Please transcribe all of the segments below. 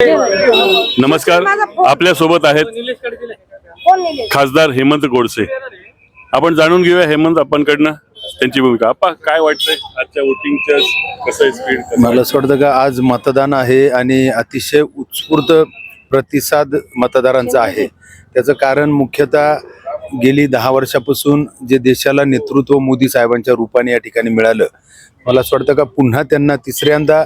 नमस्कार. आपल्यासोबत आहेत खासदार हेमंत गोडसे. आपण जाणून घेऊया हेमंत आपणकडनं त्यांची भूमिका. आपा काय वाटतंय आजच्या वोटिंगच्या कसं आहे स्पीड मला असं वाटतं का आज मतदान आहे आणि अतिशय उत्स्फूर्त प्रतिसाद मतदारांचा आहे. त्याचं कारण मुख्यतः गेली दहा वर्षापासून जे देशाला नेतृत्व मोदी साहेबांच्या रूपाने या ठिकाणी मिळालं मला असं वाटतं का पुन्हा त्यांना तिसऱ्यांदा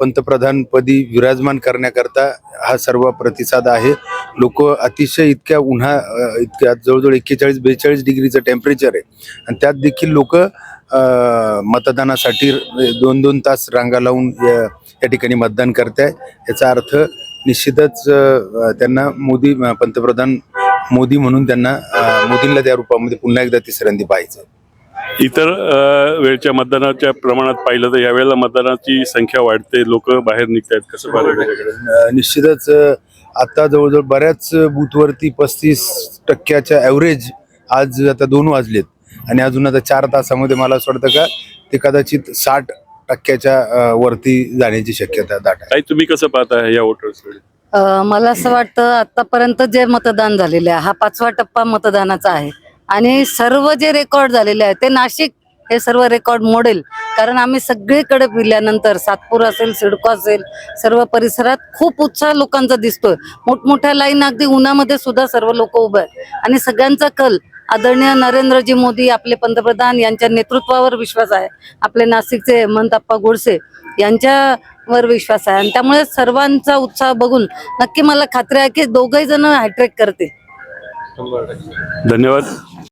पंतप्रधानपदी विराजमान करण्याकरता हा सर्व प्रतिसाद आहे. लोक अतिशय इतक्या उन्हा इतक्या जवळजवळ एक्केचाळीस बेचाळीस डिग्रीचं टेम्परेचर आहे. आणि त्यात देखील लोक मतदानासाठी दोन दोन तास रांगा लावून या या ठिकाणी मतदान करत आहे याचा अर्थ निश्चितच त्यांना मोदी पंतप्रधान मोदी म्हणून त्यांना मोदींना त्या रूपामध्ये पुन्हा एकदा तिसऱ्यांदा पाहायचं इतर वेळच्या मतदानाच्या प्रमाणात पाहिलं तर यावेळेला मतदानाची संख्या वाढते. लोक बाहेर निघतात कसं पाहिलं निश्चितच आता जवळजवळ बऱ्याच बूथवरती पस्तीस टक्क्याच्या ॲव्हरेज आज आता दोन वाजलेत. आणि अजून आता चार तासामध्ये मला असं वाटतं का ते कदाचित साठ टक्क्याच्या वरती जाण्याची शक्यता दाट तुम्ही कसं पाहता या वोटर्सकडे? अ, मला असं वाटतं आतापर्यंत जे मतदान झालेले आहे हा पाचवा टप्पा मतदानाचा आहे. आणि सर्व जे रेकॉर्ड झालेले आहे ते नाशिक हे सर्व रेकॉर्ड मोडेल. कारण आम्ही सगळीकडे फिरल्यानंतर सातपूर असेल सिडको असेल सर्व परिसरात खूप उत्साह लोकांचा दिसतोय. मोठमोठ्या लाईन अगदी उन्हामध्ये सुद्धा सर्व लोक उभे आहेत. आणि सगळ्यांचा कल आदरणीय नरेंद्रजी मोदी आपले पंतप्रधान यांच्या नेतृत्वावर विश्वास आहे. आपले नाशिकचे हेमंतप्पा गोडसे यांच्या वर विश्वास आहे. आणि त्यामुळे सर्वांचा उत्साह बघून नक्की मला खात्री आहे की दोघही जण हॅट्रिक करते धन्यवाद.